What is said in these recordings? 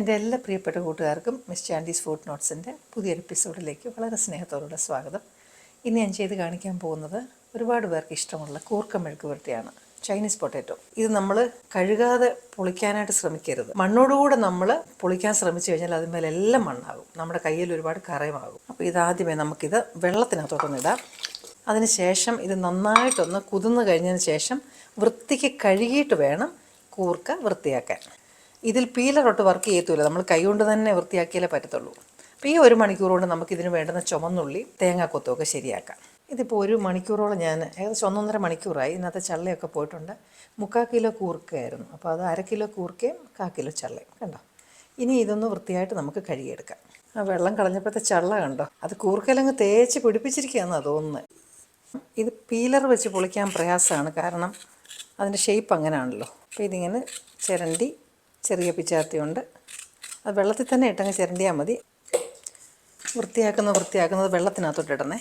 എന്റെ എല്ലാ പ്രിയപ്പെട്ട കൂട്ടുകാർക്കും മിസ് ചാൻഡീസ് ഫുഡ് നോട്ട്സിന്റെ പുതിയ എപ്പിസോഡിലേക്ക് വളരെ സ്നേഹത്തോടുള്ള സ്വാഗതം. ഇന്ന് ഞാൻ ചെയ്ത് കാണിക്കാൻ പോകുന്നത് ഒരുപാട് പേർക്ക് ഇഷ്ടമുള്ള കൂർക്ക മെഴുക്ക് പുരട്ടിയാണ് ചൈനീസ് പൊട്ടാറ്റോ. ഇത് നമ്മൾ കഴുകാതെ പൊളിക്കാനായിട്ട് ശ്രമിക്കരുത്. മണ്ണോടുകൂടെ നമ്മൾ പൊളിക്കാൻ ശ്രമിച്ചു കഴിഞ്ഞാൽ അതിന്മേലെ എല്ലാം മണ്ണാകും. നമ്മുടെ കയ്യിൽ ഒരുപാട് കറയുമാകും. അപ്പോൾ ഇതാദ്യമേ നമുക്കിത് വെള്ളത്തിനകത്തോട്ടൊന്ന് ഇടാം. അതിനുശേഷം ഇത് നന്നായിട്ടൊന്ന് കുതിർന്ന് കഴിഞ്ഞതിന് ശേഷം വൃത്തിക്ക് കഴുകിയിട്ട് വേണം കൂർക്ക വൃത്തിയാക്കാൻ. ഇതിൽ പീലർ പീലറൊട്ട് വർക്ക് ചെയ്യത്തില്ല. നമ്മൾ കൈകൊണ്ട് തന്നെ വൃത്തിയാക്കിയാലേ പറ്റത്തുള്ളൂ. അപ്പോൾ ഈ ഒരു മണിക്കൂർ കൊണ്ട് നമുക്ക് ഇതിന് വേണ്ടുന്ന ചുമന്നുള്ളി തേങ്ങാക്കൊത്തുമൊക്കെ ശരിയാക്കാം. ഇതിപ്പോൾ ഒരു മണിക്കൂറോളം ഞാൻ ഏകദേശം ഒന്നൊന്നര മണിക്കൂറായി. ഇന്നത്തെ ചള്ളയൊക്കെ പോയിട്ടുണ്ട്. മുക്കാൽ കിലോ കൂർക്കയായിരുന്നു. അപ്പോൾ അത് അര കിലോ കൂർക്കയും കാ കിലോ ചള്ളയും കണ്ടോ? ഇനി ഇതൊന്ന് വൃത്തിയായിട്ട് നമുക്ക് കഴുകിയെടുക്കാം. ആ വെള്ളം കളഞ്ഞപ്പോഴത്തെ ചള്ള കണ്ടോ? അത് കൂർക്കയിലങ്ങ് തേച്ച് പിടിപ്പിച്ചിരിക്കുകയെന്നാണ് തോന്നുന്നത് ഇത് പീലർ വെച്ച് പൊളിക്കാൻ പ്രയാസമാണ്. കാരണം അതിന്റെ ഷേപ്പ് അങ്ങനെയാണല്ലോ അപ്പോൾ ഇതിങ്ങനെ ചിരണ്ടി ചെറിയ പിച്ചാർത്തിയുണ്ട് അത് വെള്ളത്തിൽ തന്നെ ഇട്ടങ്ങ് ചിരണ്ടിയാൽ മതി. വൃത്തിയാക്കുന്ന വൃത്തിയാക്കുന്നത് വെള്ളത്തിനകത്തോട്ട് ഇടണേ.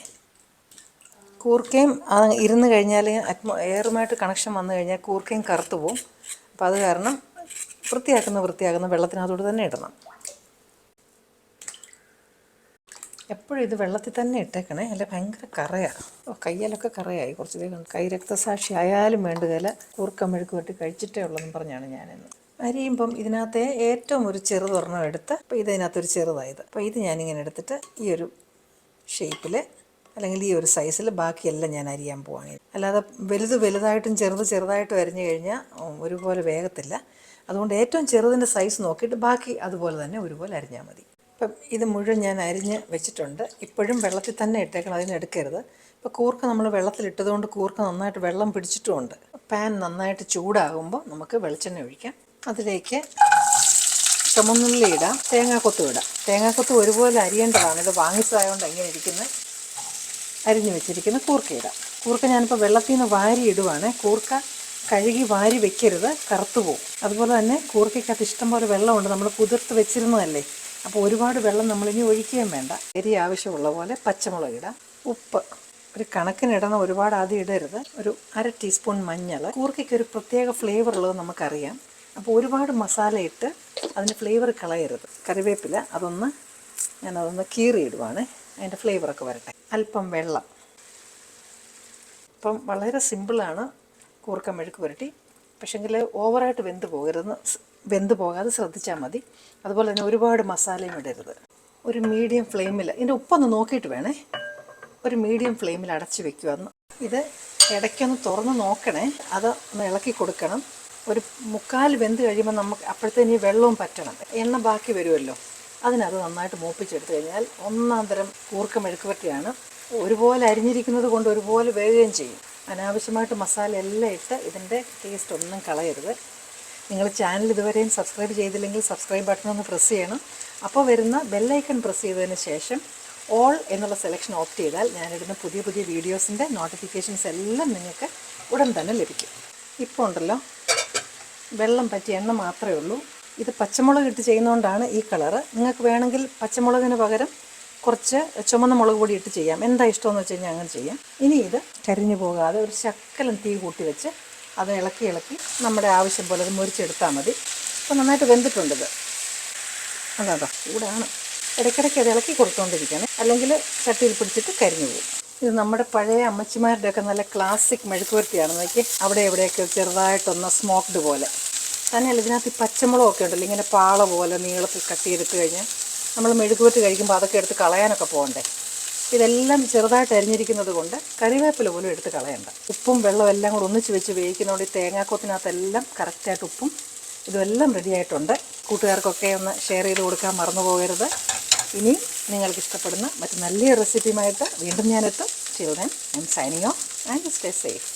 കൂർക്കയും അത് ഇരുന്ന് കഴിഞ്ഞാൽ അറ്റ്മോ എയറുമായിട്ട് കണക്ഷൻ വന്നു കഴിഞ്ഞാൽ കൂർക്കയും കറുത്തു പോവും. അപ്പോൾ അത് കാരണം വൃത്തിയാക്കുന്ന വൃത്തിയാക്കുന്ന വെള്ളത്തിനകത്തോട്ട് തന്നെ ഇടണം. എപ്പോഴും ഇത് വെള്ളത്തിൽ തന്നെ ഇട്ടേക്കണേ. അല്ലെ ഭയങ്കര കറയാണ് ഓ കയ്യിലൊക്കെ കറയായി കുറച്ച് കൈ രക്തസാക്ഷി ആയാലും വേണ്ടതല്ല കൂർക്ക മെഴുക്ക് വെട്ടി കഴിച്ചിട്ടേ ഉള്ളതെന്ന് പറഞ്ഞാണ് ഞാനിന്ന്. അരിയുമ്പം ഇതിനകത്തെ ഏറ്റവും ഒരു ചെറുതൊരെണ്ണം എടുത്ത് അപ്പോൾ ഇതിനകത്തൊരു ചെറുതായത്. അപ്പോൾ ഇത് ഞാനിങ്ങനെ എടുത്തിട്ട് ഈ ഒരു ഷേപ്പിൽ അല്ലെങ്കിൽ ഈ ഒരു സൈസിൽ ബാക്കിയെല്ലാം ഞാൻ അരിയാൻ പോവാണ്. അല്ലാതെ വലുത് വലുതായിട്ടും ചെറുത് ചെറുതായിട്ടും അരിഞ്ഞു കഴിഞ്ഞാൽ ഒരുപോലെ വേഗത്തില്ല. അതുകൊണ്ട് ഏറ്റവും ചെറുതിന്റെ സൈസ് നോക്കിയിട്ട് ബാക്കി അതുപോലെ തന്നെ ഒരുപോലെ അരിഞ്ഞാൽ മതി. ഇപ്പം ഇത് മുഴുവൻ ഞാൻ അരിഞ്ഞ് വെച്ചിട്ടുണ്ട്. ഇപ്പോഴും വെള്ളത്തിൽ തന്നെ ഇട്ടേക്കണം അതിന് എടുക്കരുത്. ഇപ്പോൾ കൂർക്ക നമ്മൾ വെള്ളത്തിലിട്ടതുകൊണ്ട് കൂർക്ക നന്നായിട്ട് വെള്ളം പിടിച്ചിട്ടുമുണ്ട്. പാൻ നന്നായിട്ട് ചൂടാകുമ്പോൾ നമുക്ക് വെളിച്ചെണ്ണ ഒഴിക്കാം. അതിലേക്ക് ചുമന്നുള്ളി ഇടാം. തേങ്ങാക്കൊത്തും ഇടാം. തേങ്ങാക്കൊത്തും ഒരുപോലെ അരിയേണ്ടതാണ്. ഇത് വാങ്ങിച്ചതായതുകൊണ്ട് എങ്ങനെ ഇരിക്കുന്നത് അരിഞ്ഞു വെച്ചിരിക്കുന്ന. കൂർക്ക ഇടാം. കൂർക്ക ഞാനിപ്പോൾ വെള്ളത്തിൽ നിന്ന് വാരി ഇടുവാണ്. കൂർക്ക കഴുകി വാരി വെക്കരുത്. കറുത്തു പോകും അതുപോലെ തന്നെ കൂർക്കയ്ക്കകത്ത് ഇഷ്ടംപോലെ വെള്ളമുണ്ട്. നമ്മൾ കുതിർത്ത് വെച്ചിരുന്നതല്ലേ. അപ്പോൾ ഒരുപാട് വെള്ളം നമ്മളിനി ഒഴിക്കുകയും വേണ്ട. എരി ആവശ്യമുള്ള പോലെ പച്ചമുളക് ഇടാം. ഉപ്പ്. ഒരു കണക്കിനിടണം. ഒരുപാട് ആദ്യം ഇടരുത്. ഒരു അര ടീസ്പൂൺ മഞ്ഞൾ. കൂർക്കയ്ക്ക് ഒരു പ്രത്യേക ഫ്ലേവർ ഉള്ളത് നമുക്കറിയാം. അപ്പോൾ ഒരുപാട് മസാല ഇട്ട് അതിന്റെ ഫ്ലേവർ കളയരുത്. കറിവേപ്പില അതൊന്ന് ഞാനതൊന്ന് കീറിയിടുവാണ്. അതിന്റെ ഫ്ലേവറൊക്കെ വരട്ടെ. അല്പം വെള്ളം. അപ്പം വളരെ സിമ്പിളാണ് കൂർക്ക മെഴുക്ക് പുരട്ടി. പക്ഷെങ്കിൽ ഓവറായിട്ട് വെന്ത് പോകരുത് വെന്ത് പോകാതെ ശ്രദ്ധിച്ചാൽ മതി. അതുപോലെ തന്നെ ഒരുപാട് മസാലയും ഇടരുത്. ഒരു മീഡിയം ഫ്ലെയിമിൽ ഇതിന്റെ ഉപ്പൊന്ന് നോക്കിയിട്ട് വേണേ. ഒരു മീഡിയം ഫ്ലെയിമിൽ അടച്ച് വെക്കുക ഇത് ഇടയ്ക്കൊന്ന് തുറന്ന് നോക്കണേ. അത് ഒന്ന് ഇളക്കി കൊടുക്കണം. ഒരു മുക്കാൽ വെന്ത് കഴിയുമ്പോൾ നമുക്ക് അപ്പോഴത്തേന് ഈ വെള്ളവും പറ്റണം. എണ്ണ ബാക്കി വരുമല്ലോ. അതിനത് നന്നായിട്ട് മൂപ്പിച്ചെടുത്ത് കഴിഞ്ഞാൽ ഒന്നാം തരം കൂർക്ക മെഴുക്കുപറ്റിയാണ് ഒരുപോലെ അരിഞ്ഞിരിക്കുന്നത് കൊണ്ട് ഒരുപോലെ വേകുകയും ചെയ്യും. അനാവശ്യമായിട്ട് മസാല എല്ലാം ഇട്ട് ഇതിന്റെ ടേസ്റ്റ് ഒന്നും കളയരുത്. നിങ്ങൾ ചാനൽ ഇതുവരെയും സബ്സ്ക്രൈബ് ചെയ്തില്ലെങ്കിൽ സബ്സ്ക്രൈബ് ബട്ടൺ ഒന്ന് പ്രസ് ചെയ്യണം. അപ്പോൾ വരുന്ന ബെല്ലൈക്കൺ പ്രസ് ചെയ്തതിന് ശേഷം ഓൾ എന്നുള്ള സെലക്ഷൻ ഓപ്റ്റ് ചെയ്താൽ ഞാനിടുന്ന പുതിയ പുതിയ വീഡിയോസിന്റെ നോട്ടിഫിക്കേഷൻസ് എല്ലാം നിങ്ങൾക്ക് ഉടൻ തന്നെ ലഭിക്കും. ഇപ്പോൾ ഉണ്ടല്ലോ വെള്ളം പറ്റിയ എണ്ണ മാത്രമേ ഉള്ളൂ. ഇത് പച്ചമുളക് ഇട്ട് ചെയ്യുന്നതുകൊണ്ടാണ് ഈ കളറ്. നിങ്ങൾക്ക് വേണമെങ്കിൽ പച്ചമുളകിന് പകരം കുറച്ച് ചുമന്ന മുളക് പൊടി ഇട്ട് ചെയ്യാം. എന്താ ഇഷ്ടമെന്ന് വെച്ച് കഴിഞ്ഞാൽ അങ്ങനെ ചെയ്യാം. ഇനി ഇത് കരിഞ്ഞു പോകാതെ ഒരു ശക്കലം തീ കൂട്ടി വെച്ച് അത് ഇളക്കി ഇളക്കി നമ്മുടെ ആവശ്യം പോലെ അത് മുറിച്ചെടുത്താൽ മതി. അപ്പോൾ നന്നായിട്ട് വെന്തിട്ടുണ്ട് ഇത്. അതാ ചൂടാണ് ഇടയ്ക്കിടയ്ക്ക് അത് ഇളക്കി കൊടുത്തുകൊണ്ടിരിക്കണം അല്ലെങ്കിൽ ചട്ടിയിൽ പിടിച്ചിട്ട് കരിഞ്ഞു പോകും. ഇത് നമ്മുടെ പഴയ അമ്മച്ചിമാരുടെയൊക്കെ നല്ല ക്ലാസിക് മെഴുക്കുവരട്ടിയാണ് നോക്കി അവിടെ എവിടെയൊക്കെ ചെറുതായിട്ടൊന്ന് സ്മോക്ക്ഡ് പോലെ. തന്നെയല്ല ഇതിനകത്ത് ഈ പച്ചമുളകൊക്കെ ഉണ്ടല്ലോ ഇങ്ങനെ പാള പോലെ നീളത്തിൽ കട്ട് ചെയ്തിട്ട് നമ്മൾ മെഴുകുവരട്ടി കഴിക്കുമ്പോൾ അതൊക്കെ എടുത്ത് കളയാനൊക്കെ പോകണ്ടേ. ഇതെല്ലാം ചെറുതായിട്ട് അരിഞ്ഞിരിക്കുന്നത് കൊണ്ട് കറിവേപ്പില പോലും എടുത്ത് കളയണ്ട. ഉപ്പും വെള്ളവും എല്ലാം കൂടെ ഒന്നിച്ച് വെച്ച് വേവിക്കുന്നതുകൊണ്ട് ഈ തേങ്ങാക്കൊത്തിനകത്തെല്ലാം കറക്റ്റായിട്ട് ഉപ്പും ഇതെല്ലാം റെഡിയായിട്ടുണ്ട് കൂട്ടുകാർക്കൊക്കെ ഒന്ന് ഷെയർ ചെയ്ത് കൊടുക്കാൻ മറന്നു പോകരുത് ഇനി നിങ്ങൾക്ക് ഇഷ്ടപ്പെടുന്ന മറ്റു നല്ല റെസിപ്പിയുമായിട്ട് വീണ്ടും ഞാനെത്തും. Children I'm signing off and stay safe